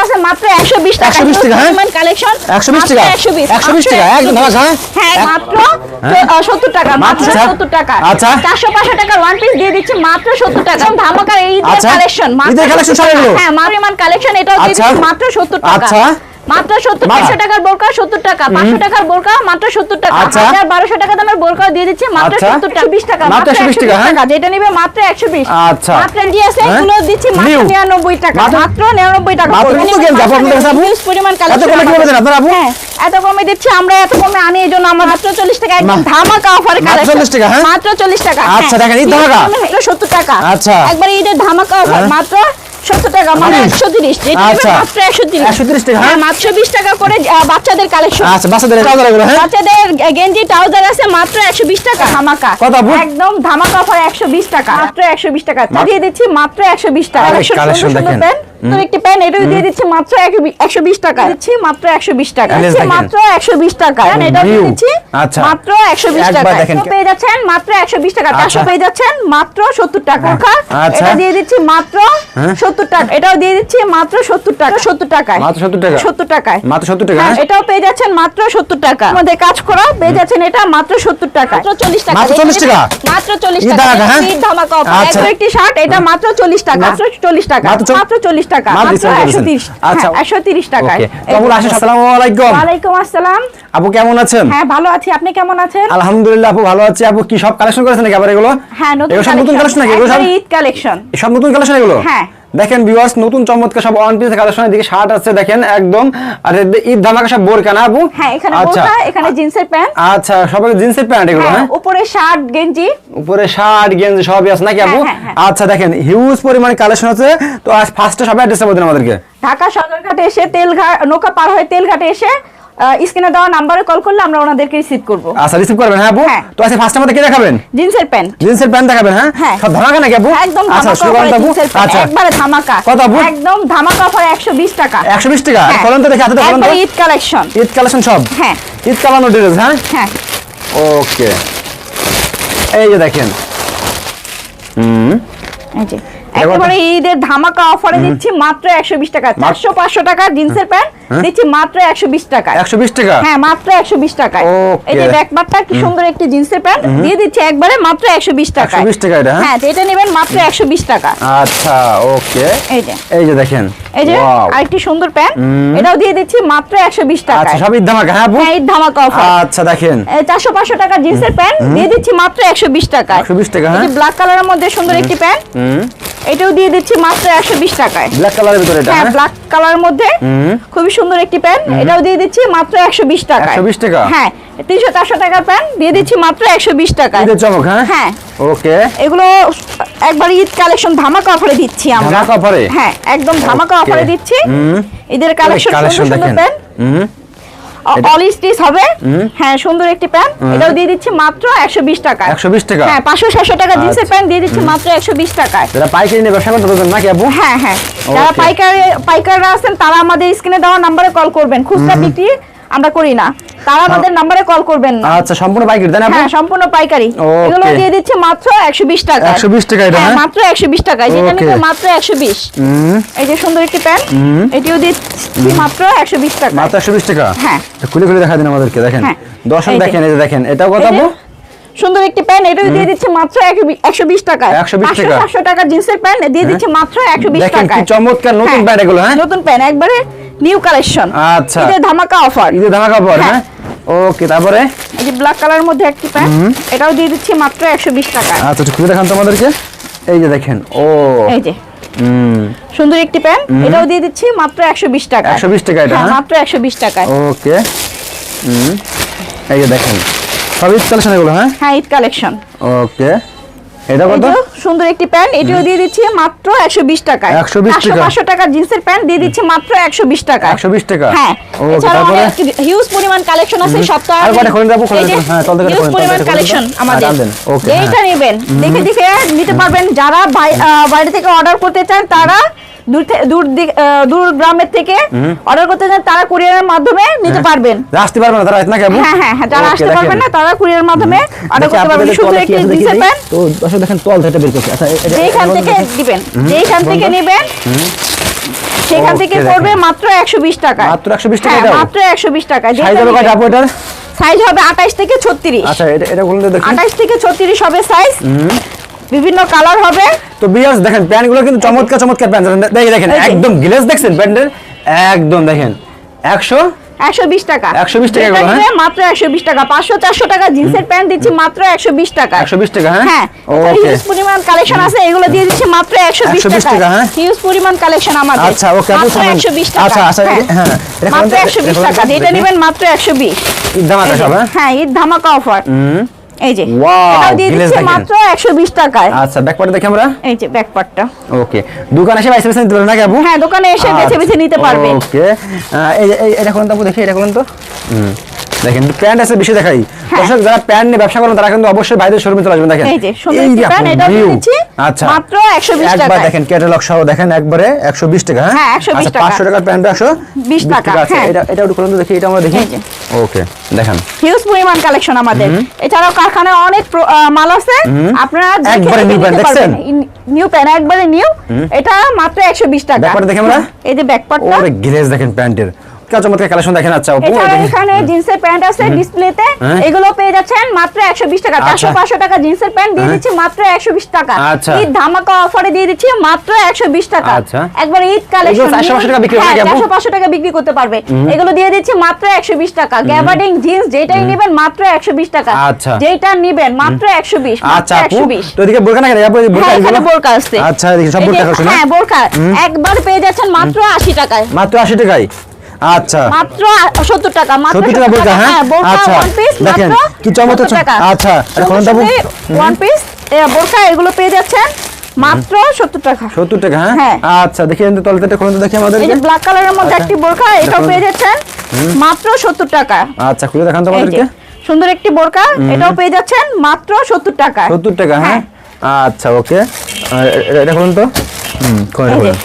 আছে মাত্র 120 টাকা 120 টাকা, হ্যাঁ? কালেকশন 120 টাকা 120 120 টাকা একদম হ্যাঁ হ্যাঁ মাত্র হ্যাঁ? 70 টাকা মাত্র আচ্ছা। 70 টাকা আচ্ছা। 400 500 ওয়ান পিস দিয়ে দিচ্ছে মাত্র 70 টাকা এবং ধামাকার এই আচ্ছা। কালেকশন সব এগুলো? হ্যাঁ কালেকশন এটাও দিয়ে আচ্ছা। মাত্র 70 টাকা আচ্ছা। মাত্র 70 500 টাকার বোরকা 70 টাকা 500 টাকার বোরকা মাত্র 70 টাকা আচ্ছা। 1000 1200 টাকা দামের বোরকা দিয়ে দিচ্ছি মাত্র আচ্ছা। 70 টাকা 20 টাকা মাত্র 120 টাকা, হ্যাঁ? যেটা নিবে মাত্র 120 আচ্ছা। মাত্র আছে হ্যাঁ? এগুলো দিচ্ছি মাত্র 99 টাকা মাত্র- মাত্র 99 টাকা মাত্র কত আপু আপনাদের কাছে আপু? Huge পরিমাণ এত কালেকশন কমে কি বলেছেন আপনারা আপু? হ্যাঁ এত কমে দিচ্ছি আমরা এত কমে আনি এই জন্য আমরা মাত্র 40 টাকা একদম ধামাকা অফারে মাত্র 40 টাকা, হ্যাঁ? মাত্র 40 টাকা আচ্ছা, হ্যাঁ। দেখেন, ঈদ ধামাকা? এটা 70 টাকা আচ্ছা। একবার ঈদের ধামাকা অফার হ্যাঁ? মাত্র 70 টাকা মানে 130 যেটা আচ্ছা। মাত্র 130 130 টাকা, হ্যাঁ? হ্যাঁ? মাত্র 20 টাকা করে বাচ্চাদের কালেকশন আচ্ছা বাচ্চাদের ট্রাউজার এগুলো হ্যাঁ? বাচ্চাদের গেঞ্জি ট্রাউজার আছে মাত্র 120 টাকা। ধামাকা। কত একদম ধামাকা অফার 120 টাকা। মাত্র 120 টাকা। দিয়ে দিচ্ছি মাত্র 120 টাকা। আরে, সুন্দর collection সুন্দর দেখেন। তো একটি প্যান্ট এটাও দিয়ে দিচ্ছি মাত্র 120 টাকা। দিচ্ছি মাত্র 120 টাকা। দিচ্ছি মাত্র 120 টাকা। এটাও দিয়ে দিচ্ছি আচ্ছা। মাত্র 120 টাকা দেখেন। পেয়ে যাচ্ছেন মাত্র 120 টাকা। আচ্ছা। 400 পেয়ে যাচ্ছেন মাত্র 70 টাকা। আচ্ছা। এটা দিয়ে দিচ্ছি মাত্র 70 টাকা। এটাও দিয়ে দিচ্ছি মাত্র 70 টাকা। 70 টাকায়। মাত্র 70 টাকা? 70 টাকায়। মাত্র 70 টাকা হ্যাঁ, হ্যাঁ? এটাও পেয়ে যাচ্ছেন মাত্র 70 টাকা। আমাদের কাজ করা পেয়ে যাচ্ছেন এটা মাত্র 70 টাকা মাত্র 40 টাকা। মাত্র 40 টাকা? মাত্র 40 টাকা। ধামাকা, হ্যাঁ? ধামাকা অফার আচ্ছা। একটি শার্ট এটা মাত্র 40 টাকা। মাত্র 40 টাকা। মাত্র চল- 40 টাকা। মাত্র মাত্র discount করেছেন। 130 130 টাকায়। আসসালামু আলাইকুম ওয়ালাইকুম আসসালাম। আপু কেমন আছেন? হ্যাঁ ভালো আছি। আপনি কেমন আছেন? আলহামদুলিল্লাহ আপু ভালো আছি। আপু কি সব কালেকশন করেছেন নাকি আবার এগুলো? হ্যাঁ নতুন কালেকশন নাকি? এগুলো সব ঈদ কালেকশন সব নতুন কালেকশন এগুলো? হ্যাঁ। দেখেন ভিউয়ার্স নতুন চমৎকার সব ওয়ান পিস কালেকশন এদিকে শার্ট আছে দেখেন একদম আর ঈদ ধামাকা সব বোরকা না আপু? হ্যাঁ এখানে আচ্ছা। বোরকা এখানে জিন্সের প্যান্ট। আচ্ছা সবাই জিন্সের প্যান্ট এগুলো হ্যাঁ উপরে শার্ট গেঞ্জি। উপরে শার্ট গেঞ্জি সবই আছে নাকি আপু? হ্যাঁ, হ্যাঁ, হ্যাঁ। আচ্ছা দেখেন হিউজ পরিমাণে কালেকশন আছে। তো আজ ফার্স্টে সবাই অ্যাড্রেসটা বলতেন আমাদেরকে। ঢাকা সদরঘাটে এসে তেলঘাট নৌকা পার হয়ে তেলঘাটে এসে স্ক্রিনে দেওয়া নাম্বারে কল করলে আমরা ওনাদেরকে রিসিভ করব। আচ্ছা রিসিভ করবেন হ্যাঁ আপু? হ্যাঁ। তো আজকে ফার্স্টে আমাদের কি দেখাবেন? জিন্সের প্যান্ট। জিন্সের প্যান্ট দেখাবেন হ্যাঁ? হ্যাঁ। ধামাকা নাকি আপু? একদম আচ্ছা করেন আপু? আচ্ছা। একবারে ধামাকা। কত আপু? একদম ধামাকা অফারে 120 টাকা। 120 টাকা? হ্যাঁ। কলম তো দেখে হাতে দেখুন তো। ঈদ কালেকশন। ঈদ কালেকশন সব? হ্যাঁ। ঈদ কালানো ড্রেস হ্যাঁ? হ্যাঁ। ওকে এই যে দেখেন। হুম। এই যে। একেবারে ঈদের ধামাকা অফারে দিচ্ছি মাত্র 120 টাকা 400 500 টাকা জিন্সের প্যান্ট দিচ্ছি মাত্র 120 টাকা 120 টাকা হ্যাঁ মাত্র 120 টাকায় Okay. এই যে ব্যাকপারটা কি সুন্দর একটি জিন্সের প্যান্ট দিয়ে দিচ্ছি একবারে মাত্র 120 টাকা 120 টাকা এটা, হ্যাঁ? হ্যাঁ এটা নেবেন মাত্র 120 টাকা আচ্ছা ওকে এই যে এই যে দেখেন এই যে. আরেকটি সুন্দর প্যান্ট এটাও দিয়ে দিচ্ছি মাত্র 120 টাকা আচ্ছা সব ঈদ ধামাকা হ্যাঁ হ্যাঁ ঈদ ধামাকা অফার আচ্ছা দেখেন চারশো পাঁচশো টাকা জিন্সের প্যান্ট দিয়ে দিচ্ছি মাত্র একশো বিশ টাকা 120 টাকা, হ্যাঁ? ব্ল্যাক কালারের মধ্যে সুন্দর একটি প্যান্ট হুম এটাও দিয়ে দিচ্ছি মাত্র একশো বিশ টাকায়। ব্ল্যাক কালারের ভিতরে এটা হ্যাঁ ব্ল্যাক কালার মধ্যে। খুবই সুন্দর একটি প্যান্ট এটাও দিয়ে দিচ্ছি মাত্র একশো বিশ টাকা 120 টাকা? হ্যাঁ তিনশো চারশো টাকার প্যান্ট দিয়ে দিচ্ছি মাত্র একশো বিশ টাকায়। ঈদের চমক হ্যাঁ? হ্যাঁ। ওকে। এগুলো একবার ঈদ কালেকশন ধামাকা অফারে দিচ্ছি আমরা। ধামাকা offer-এ? হ্যাঁ একদম ধামাকা অফারে দিচ্ছি। ঈদের কালেকশন সুন্দর সুন্দর প্যান্ট হুম। অল স্টিচ হবে। হ্যাঁ সুন্দর একটি প্যান্ট এটাও দিয়ে দিচ্ছি মাত্র একশো বিশ টাকা। 120 টাকা? হ্যাঁ পাঁচশো সাতশো টাকা জিন্সের প্যান প্যান্ট দিয়ে দিচ্ছি মাত্র একশো বিশ টাকায়। যারা পাইকারি নিয়ে ব্যবসা করতে পারবেন নাকি আপু? হ্যাঁ হ্যাঁ। যারা. পাইকার পাইকাররা আছেন তারা আমাদের স্ক্রিনে দেওয়া নাম্বারে কল করবেন। খুচরা বিক্রি আমরা করি না। তারা আমাদের নাম্বারে কল করবেন না। আচ্ছা সম্পূর্ণ পাইকারি তাই না আপু হ্যাঁ সম্পূর্ণ পাইকারি। এগুলো দিয়ে দিচ্ছি মাত্র একশো বিশ টাকা 120 টাকা এটা, হ্যাঁ হ্যাঁ? মাত্র একশো বিশ টাকায় যেটা. নিবে মাত্র একশো বিশ। হুম। এই যে সুন্দর একটি প্যান্ট এটিও দিচ্ছি মাত্র একশো বিশ টাকা মাত্র 120 টাকা? হ্যাঁ। তো খুলে খুলে দেখা দিন আমাদেরকে দেখেন। হ্যাঁ। যে। দেখেন এই যে দেখেন এটাও কত আপু? সুন্দর একটি প্যান্ট এটাও দিয়ে দিচ্ছে মাত্র একশো বিশ টাকা 120 টাকা। সাতশো টাকা জিন্সের প্যান্ট দিয়ে দিচ্ছে মাত্র একশো বিশ দেখেন কি চমৎকার নতুন প্যান্ট এগুলো হ্যাঁ? নতুন প্যান্ট একবারে নিউ কালেকশন আচ্ছা। এদের ধামাকা অফার ঈদের ধামাকা পর হ্যাঁ। হ্যাঁ? ওকে তারপরে? এই যে ব্ল্যাক কালারের মধ্যে একটি প্যান্ট এটাও দিয়ে দিচ্ছি মাত্র একশো বিশ টাকা আচ্ছা একটু খুলে দেখান তো আমাদেরকে এই যে দেখেন ও। এই যে। হুম। সুন্দর একটি প্যান্ট এটাও দিয়ে দিচ্ছি মাত্র একশো বিশ টাকা 120 টাকা এটা, হ্যাঁ? মাত্র একশো বিশ টাকায়। ওকে হুম। এই যে দেখেন সব ঈদ কালেকশন এগুলো হ্যাঁ? হ্যাঁ ঈদ কালেকশন ওকে এটা কত? সুন্দর একটি প্যান্ট এটিও দিয়ে দিচ্ছি মাত্র একশো বিশ টাকা 120 টাকা। পাঁচশো টাকা জিন্সের প্যান্ট দিয়ে দিচ্ছি মাত্র একশো বিশ টাকা। 120 টাকা? হ্যাঁ। এছাড়াও তারপরে? হিউজ পরিমাণ কালেকশন আছে সপ্তাহে আর কয়টা খোলেন যাব, খোলেন, হ্যাঁ, চল হিউজ খোলেন, পরিমাণ। কালেকশন হ্যাঁ, আমাদের। ওকে যেইটা হ্যাঁ। নেবেন। দেখে দেখে নিতে পারবেন যারা বাইরে থেকে অর্ডার করতে চান তারা দূর দূর দূর গ্রামের থেকে অর্ডার করতে চান তারা কুরিয়ারের মাধ্যমে নিতে পারবেন। আসতে পারবে না তারা হ্যাঁ হ্যাঁ হ্যাঁ যারা আসতে পারবেন না তারা কুরিয়ারের মাধ্যমে অর্ডার করতে পারবেন একটি তো দেখেন তল থেকে বের করছে। আচ্ছা থেকে দিবেন যেইখান থেকে নেবেন সেখান থেকে পড়বে মাত্র একশো বিশ টাকা মাত্র 120 টাকা হ্যাঁ, মাত্র একশো বিশ টাকা সাইজ হবে আপু এটার? সাইজ হবে আঠাইশ থেকে ছত্রিশ। আচ্ছা এটা এটা বলুন তো দেখি। থেকে ছত্রিশ হবে সাইজ বিভিন্ন কালার হবে। তো বিয়ার্স দেখেন প্যান্টগুলো কিন্তু চমৎকার চমৎকার প্যান্ট। দেখেন দেখেন একদম গ্লেজ দেখছেন প্যান্টের? একদম দেখেন। একশো? একশো বিশ টাকা। 120 টাকা যেটা এগুলো, হ্যাঁ? মাত্র টাকা। টাকা জিন্সের প্যান্ট দিচ্ছি মাত্র টাকা। টাকা হ্যাঁ? হ্যাঁ। হিউজ পরিমাণ কালেকশন আছে এগুলো দিয়ে দিচ্ছি মাত্র একশো 120 টাকা? হিউজ পরিমাণ কালেকশন আমাদের। আচ্ছা ওকে মাত্র টাকা। আচ্ছা আচ্ছা হ্যাঁ। এটা- এটা মাত্র এটা টাকা। কোনটা? নেবেন মাত্র একশো বিশ। ঈদ ধামাকা সব হ্যাঁ? ঈদ ধামাকা অফার এই যে দিয়ে দিচ্ছি। মাত্র একশো বিশ টাকায়। আচ্ছা দেখি আমরা। এই যে ব্যাকপার্টটা ওকে দোকানে এসে বাইসে বাইসে নিতে পারবেন নাকি আপু? হ্যাঁ দোকানে এসে বেছে বেছে নিতে পারবে। ওকে এই এটা কোন আপু? দেখি এটা কোন তো হুম দেখেন প্যান্ট আছে বেশি দেখাই। দর্শক যারা প্যান্ট নিয়ে ব্যবসা করেন তারা কিন্তু অবশ্যই ভাইদের শোরুমে চলে আসবেন দেখেন। এই যে, সুন্দর প্যান্ট, এটা দিচ্ছি। আচ্ছা। মাত্র 120 একবার দেখেন ক্যাটালগ সহ দেখেন একবারে 120 টাকা হ্যাঁ? হ্যাঁ, 120 আচ্ছা টাকা। 500 টাকার প্যান্ট 20 টাকা, আচ্ছা হ্যাঁ। এটা এটা একটু খুলুন দেখি এটা আমরা দেখি। ওকে দেখেন। হিউজ পরিমাণ কালেকশন আমাদের। এছাড়াও কারখানায় অনেক মাল আছে। আপনারা একবারে। দেখছেন? নিউ প্যান্ট একবারে নিউ এটা মাত্র একশো বিশ টাকা। ব্যাকপার্টটা দেখি আমরা? এই যে ব্যাকপার্টটা ওরে গ্লেজ দেখেন প্যান্টের। কি চমৎকার কালেকশন দেখেন আচ্ছা আপু এখানে জিন্সের প্যান্ট আছে ডিসপ্লেতে। হ্যাঁ। এগুলো পেয়ে যাচ্ছেন মাত্র একশো বিশ টাকা চারশো আচ্ছা। পাঁচশো টাকা জিন্সের প্যান্ট দিয়ে হ্যাঁ। দিচ্ছি মাত্র একশো বিশ টাকা। আচ্ছা। ধামাকা অফারে দিয়ে দিচ্ছি মাত্র একশো বিশ টাকা। একবার ঈদ কালেকশন 400 টাকা বিক্রি হবে নাকি আপু? টাকা বিক্রি করতে পারবে। এগুলো দিয়ে দিচ্ছি মাত্র একশো বিশ টাকা। গ্যাবার্ডিং জিন্স যেটাই নেবেন মাত্র একশো বিশ টাকা। আচ্ছা। যেটা নিবেন মাত্র একশো বিশ আচ্ছা আপু একশো বিশ। তো এদিকে বোরকা না আপু বোরকা হ্যাঁ এখানে বোরকা আছে। আচ্ছা এদিকে সব বোরকা হ্যাঁ বোরকা একবার পেয়ে যাচ্ছেন মাত্র আশি টাকায়। মাত্র 80 টাকায়? আচ্ছা। মাত্র সত্তর টাকা মাত্র 70 টাকা বোরকা, হ্যাঁ? বোরকা আচ্ছা। ওয়ান পিস দেখেন, কি চমৎকার আচ্ছা, দাম? ওয়ান পিস বোরকা এগুলো পেয়ে যাচ্ছেন মাত্র সত্তর টাকা। 70 টাকা হ্যাঁ? হ্যাঁ। আচ্ছা দেখি এখানে তলতে খুলুন তো দেখি আমাদের এই যে ব্ল্যাক কালারের মধ্যে আচ্ছা। একটি বোরকা এটাও পেয়ে যাচ্ছেন মাত্র সত্তর টাকা। আচ্ছা খুলে দেখান তো আমাদেরকে। সুন্দর একটি বোরকা এটাও পেয়ে যাচ্ছেন মাত্র সত্তর টাকা। 70 টাকা হ্যাঁ? আচ্ছা ওকে। এটা খুলুন তো। হুম খুলুন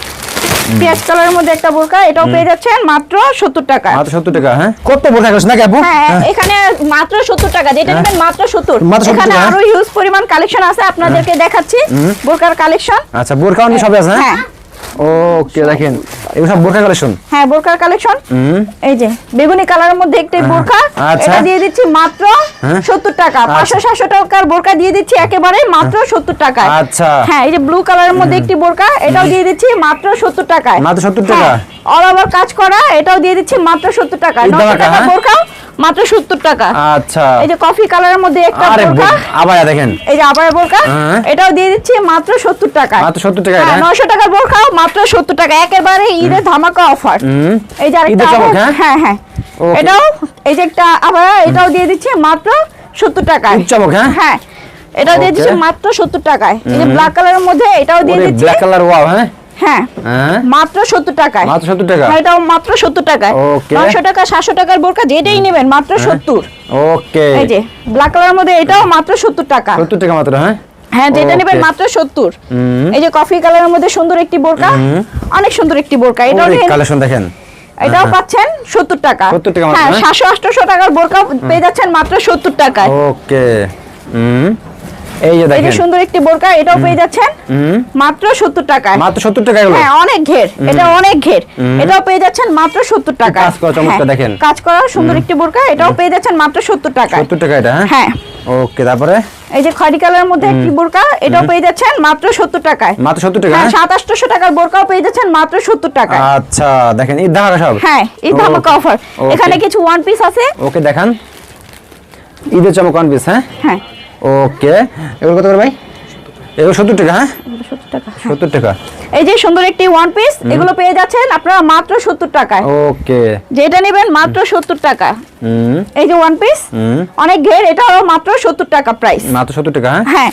পেঁয়াজ কালারের মধ্যে একটা বোরকা এটাও পেয়ে যাচ্ছেন মাত্র সত্তর টাকা। মাত্র 70 টাকা হ্যাঁ? কত বোরকা আছে নাকি আপু? হ্যাঁ হ্যাঁ। এখানে মাত্র সত্তর টাকা যেটা হ্যাঁ। নেবেন মাত্র সত্তর। 70 এখানে। আরও হিউজ পরিমাণ কালেকশন আছে আপনাদেরকে দেখাচ্ছি বোরকার কালেকশন। আচ্ছা বোরকা অন্য সব আছে হ্যাঁ। ওকে দেখেন। এগুলো সব বোরকা কালেকশন হ্যাঁ বোরকার কালেকশন এই যে বেগুনি কালারের মধ্যে একটি বোরকা আচ্ছা। এটা দিয়ে দিচ্ছি মাত্র হ্যাঁ। সত্তর টাকা। পাঁচশো সাতশো টাকার বোরকা দিয়ে দিচ্ছি একেবারে মাত্র সত্তর টাকায়। আচ্ছা। হ্যাঁ এই যে ব্লু কালারের মধ্যে একটি বোরকা এটাও দিয়ে দিচ্ছি মাত্র সত্তর টাকায়। মাত্র 70 টাকা? অল ওভার কাজ করা এটাও দিয়ে দিচ্ছি মাত্র সত্তর টাকা ঈদ নশো ধামাকা, টাকার হ্যাঁ? বোরকাও মাত্র সত্তর টাকা। আচ্ছা। এই যে কফি কালারের মধ্যে একটা বোরকা। আবার দেখেন। এই যে আবার বোরকা। এটাও দিয়ে দিচ্ছি মাত্র সত্তর টাকা মাত্র 70 টাকা হ্যাঁ হ্যাঁ? নশো টাকার বোরখাও মাত্র সত্তর টাকা। একেবারে ঈদের ধামাকা অফার। এই যে আরেকটা হ্যাঁ? হ্যাঁ এটাও এই যে একটা আবার এটাও দিয়ে দিচ্ছে মাত্র সত্তর টাকায়। ঈদ চমক, হ্যাঁ? হ্যাঁ। এটাও দিয়ে. দিচ্ছে মাত্র সত্তর টাকায়। এই যে ব্ল্যাক কালারের মধ্যে এটাও দিয়ে দিচ্ছে। ব্ল্যাক কালার ওয়াও হ্যাঁ? হ্যাঁ। হ্যাঁ? মাত্র সত্তর টাকায়। মাত্র 70 টাকা? হ্যাঁ, এটাও মাত্র সত্তর টাকায়। Okay. নয়শো টাকা সাতশো টাকার বোরকা যেটাই নেবেন মাত্র সত্তর। ওকে। এই যে ব্ল্যাক কালারের মধ্যে এটাও মাত্র সত্তর টাকা। 70 টাকা মাত্র হ্যাঁ? হ্যাঁ যেটা নেবেন মাত্র সত্তর। হুম। এই যে কফি কালারের মধ্যে সুন্দর একটি বোরকা অনেক সুন্দর একটি বোরকা এটাও কালেকশন দেখেন। এটাও পাচ্ছেন সত্তর টাকা। 70 টাকা হ্যাঁ হ্যাঁ? সাতশো আটশো টাকার বোরকা পেয়ে যাচ্ছেন মাত্র সত্তর টাকায়। ওকে। হুম। এই যে দেখেন। সুন্দর একটি বোরকা এটাও পেয়ে যাচ্ছেন মাত্র সত্তর টাকায়। মাত্র 70 টাকা হ্যাঁ অনেক ঘের। এটা অনেক ঘের। এটাও পেয়ে যাচ্ছেন মাত্র সত্তর টাকা কাজ করা চমৎকার দেখেন। কাজ করা সুন্দর একটি বোরকা এটাও পেয়ে যাচ্ছেন মাত্র সত্তর টাকায়। 70 টাকা এটা হ্যাঁ? ওকে তারপরে? এই যে খয়রি কালারের মধ্যে একটি বোরকা এটাও পেয়ে যাচ্ছেন মাত্র সত্তর টাকায়। মাত্র 70 টাকা হ্যাঁ সাত আটশো টাকার বোরকাও পেয়ে যাচ্ছেন মাত্র সত্তর টাকায়। আচ্ছা দেখেন ধামাকা সব? হ্যাঁ এই ধামাকা অফার এখানে কিছু ওয়ান পিস আছে। ওকে দেখান। ঈদের চমক ওয়ান পিস হ্যাঁ? হ্যাঁ। ওকে। এগুলো কত করে ভাই? এগুলো সত্তর টাকা হ্যাঁ? সত্তর টাকা এই যে সুন্দর একটি ওয়ান পিস এগুলো পেয়ে যাচ্ছেন আপনারা মাত্র সত্তর টাকায়। ওকে। যেটা নেবেন মাত্র সত্তর টাকা। এই যে ওয়ান পিস অনেক ঘের এটাও মাত্র সত্তর টাকা প্রাইস মাত্র সত্তর টাকা হ্যাঁ? হ্যাঁ।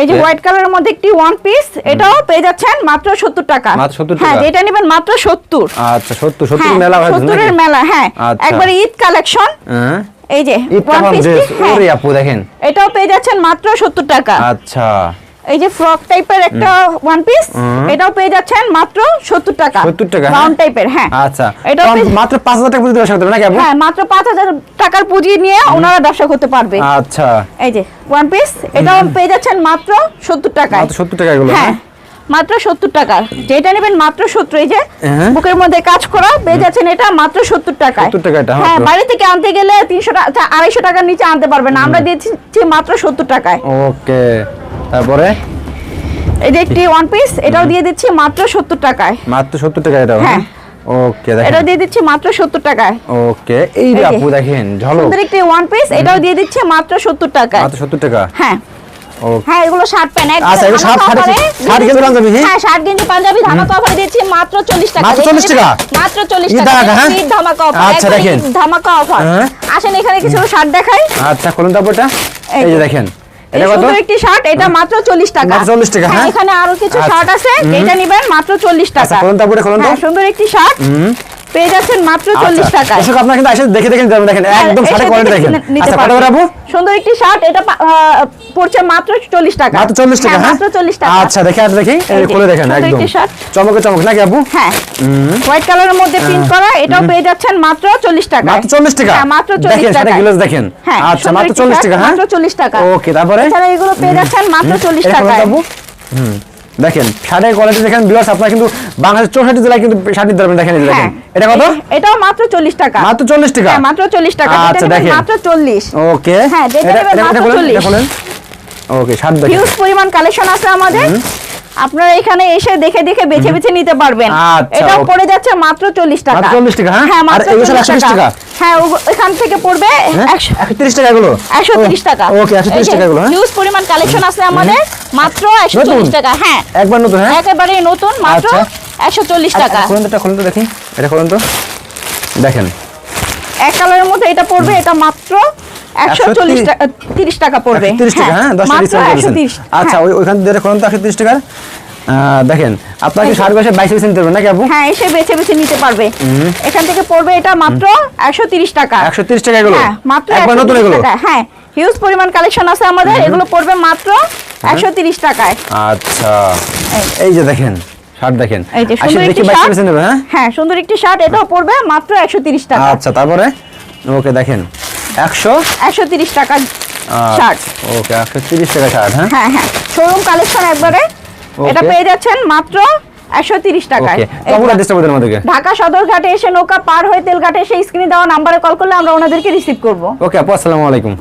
এই যে হোয়াইট কালারের মধ্যে একটি ওয়ান পিস এটাও পেয়ে যাচ্ছেন মাত্র সত্তর টাকা। মাত্র 70 হ্যাঁ যেটা নেবেন মাত্র সত্তর। আচ্ছা সত্তর সত্তর হ্যাঁ মেলা হয় সত্তরের মেলা হ্যাঁ। আচ্ছা। একবার ঈদ কালেকশন হ্যাঁ এই যে ওয়ান পিস ওরে আপু দেখেন। এটাও পেয়ে যাচ্ছেন মাত্র সত্তর টাকা। আচ্ছা। এই যে ফ্রক টাইপের একটা ওয়ান পিস এটাও পেয়ে যাচ্ছেন মাত্র সত্তর টাকা। 70 টাকা, রাউন্ড হ্যাঁ? টাইপের হ্যাঁ। আচ্ছা। এটাও মাত্র পাঁচ হাজার টাকা পুঁজি দেওয়া নাকি আপু? হ্যাঁ মাত্র পাঁচ হাজার টাকার পুঁজি নিয়ে ওনারা ব্যবসা করতে পারবে। আচ্ছা। এই যে ওয়ান পিস এটাও পেয়ে যাচ্ছেন মাত্র সত্তর টাকা মাত্র সত্তর টাকা এগুলো হ্যাঁ। হ্যাঁ? মাত্র সত্তর টাকা। যেটা নেবেন মাত্র সত্তর এই যে হ্যাঁ। বুকের মধ্যে কাজ করা পেয়ে যাচ্ছেন এটা মাত্র সত্তর টাকায়। 70 টাকা হ্যাঁ। বাইরে থেকে আনতে গেলে তিনশো টাকা আড়াইশো টাকার নিচে আনতে পারবেন। আমরা দিয়েছি মাত্র সত্তর টাকায়। ওকে তারপরে? এই যে একটি ওয়ান পিস এটাও দিয়ে দিচ্ছি মাত্র সত্তর টাকায়। মাত্র সত্তর টাকা এটাও হ্যাঁ। ওকে দেখেন। এটাও দিয়ে দিচ্ছি মাত্র সত্তর টাকায়। ওকে এই যে এই যে। আপু দেখেন ঝলক। সুন্দর একটি ওয়ান পিস এটাও দিয়ে দিচ্ছি মাত্র সত্তর টাকায়। মাত্র সত্তর টাকা? হ্যাঁ। ওকে হ্যাঁ এগুলো শার্ট প্যান্ট আচ্ছা, এগুলো শার্ট, শার্ট, গেঞ্জি পাঞ্জাবি, হ্যাঁ? হ্যাঁ শার্ট গেঞ্জি পাঞ্জাবি ধামাকা অফারে দিচ্ছি মাত্র 40 টাকা মাত্র 40 টাকা? মাত্র 40 টাকা ধামাকা, হ্যাঁ? ধামাকা অফার আচ্ছা, দেখেন। ধামাকা অফার হ্যাঁ। আসেন এখানে কিছু শার্ট দেখাই আচ্ছা খুলুন তারপরটা এই এই যে। দেখেন এটা কত একটি শার্ট এটা মাত্র 40 টাকা মাত্র 40 টাকা, হ্যাঁ? এখানে আরও কিছু আচ্ছা। শার্ট আছে এটা নেবেন মাত্র 40 টাকা আচ্ছা খুলুন তারপরে খুলুন তো হ্যাঁ সুন্দর একটি শার্ট পেয়ে যাচ্ছেন মাত্র 40 আচ্ছা, টাকায়। দর্শক আপনারা কিন্তু এসে দেখে দেখে যাবেন দেখেন একদম হ্যাঁ, কোয়ালিটি দেখেন। আচ্ছা কত আপু সুন্দর একটি শার্ট এটা পড়ছে মাত্র 40 টাকা। মাত্র চল্লিশ টাকা হ্যাঁ মাত্র 40 টাকা। আচ্ছা দেখে আর দেখি এই খুলে দেখেন একদম। চমকে চমক নাকি আপু? হ্যাঁ। হোয়াইট কালারের মধ্যে প্রিন্ট করা এটাও পেয়ে যাচ্ছেন মাত্র 40 টাকা মাত্র চল্লিশ টাকা? হ্যাঁ মাত্র 40 দেখেন টাকা শার্টের গ্লাস দেখেন। হ্যাঁ আচ্ছা মাত্র একটি চল্লিশ শার্ট, টাকা হ্যাঁ? মাত্র 40 টাকা। ওকে তারপরে? এছাড়া এগুলো পেয়ে যাচ্ছেন মাত্র 40 এটা টাকা আপু হুম। দেখেন শার্টের কোয়ালিটি দেখেন ভিউয়ার্স আপনারা কিন্তু বাংলাদেশের চৌষট্টি জেলায় কিন্তু শার্ট নিতে পারবেন দেখেন এই দেখেন। এটা কত? এটাও মাত্র 40 টাকা। মাত্র চল্লিশ টাকা? হ্যাঁ মাত্র 40 টাকা। আচ্ছা, দেখেন। মাত্র 40 ওকে। হ্যাঁ, যেটা মাত্র 40 দেখুন ওকে শার্ট দেখেন। হিউজ পরিমাণ কালেকশন আছে আমাদের। আপনারা এখানে এসে দেখে দেখে বেছে বেছে নিতে পারবেন। আচ্ছা, এটাও পড়ে যাচ্ছে মাত্র 40 টাকা। মাত্র 40 টাকা, হ্যাঁ? হ্যাঁ মাত্র এগুলো সব 40 টাকা? হ্যাঁ এখান থেকে পড়বে হ্যাঁ? 100 একশো তিরিশ টাকা। 130 টাকা ওকে টাকা এগুলো হ্যাঁ? হিউজ পরিমাণ কালেকশন আছে আমাদের মাত্র 140 নতুন? টাকা হ্যাঁ। একবার নতুন হ্যাঁ? একেবারে নতুন মাত্র আচ্ছা। 140 টাকা। খুলুন তো খুলুন তো দেখি। এটা খুলুন তো। দেখেন। এক কালারের মধ্যে এটা পড়বে এটা মাত্র 140 টাকা পড়বে। 30 টাকা হ্যাঁ 10 টাকা 130 আচ্ছা হ্যাঁ। ওই ওইখান থেকে খুলুন তো 130 টাকা। দেখেন আপনাকে বেছে নিতে পারবেন নাকি আপু? হ্যাঁ এসে বেছে বেছে নিতে পারবে। এখান থেকে পড়বে এটা মাত্র 130 টাকা। একশো তিরিশ টাকা এগুলো? হ্যাঁ মাত্র একবার নতুন 130 এগুলো? হ্যাঁ হিউজ পরিমাণ কালেকশন আছে আমাদের এগুলো পড়বে মাত্র 130 টাকায়। আচ্ছা। এই। এই যে দেখেন শার্ট দেখেন। এই যে সুন্দর একটি শার্ট। হ্যাঁ? হ্যাঁ সুন্দর একটি শার্ট এটাও পড়বে মাত্র 130 টাকা। আচ্ছা তারপরে? ওকে দেখেন। একশো? 130 টাকা শার্ট ওকে একশো তিরিশ টাকা শার্ট হ্যাঁ? হ্যাঁ হ্যাঁ। শোরুম কালেকশন একবারে। এটা পেয়ে যাচ্ছেন মাত্র 130 টাকায়। ওকে। এই কখন অ্যাড্রেসটা ঢাকা সদরঘাটে এসে নৌকা পার হয়ে তেলঘাটে সেই স্ক্রিনে দেওয়া নাম্বারে কল করলে আমরা ওনাদেরকে রিসিভ করব। ওকে আপু আসসালামু আলাইকুম।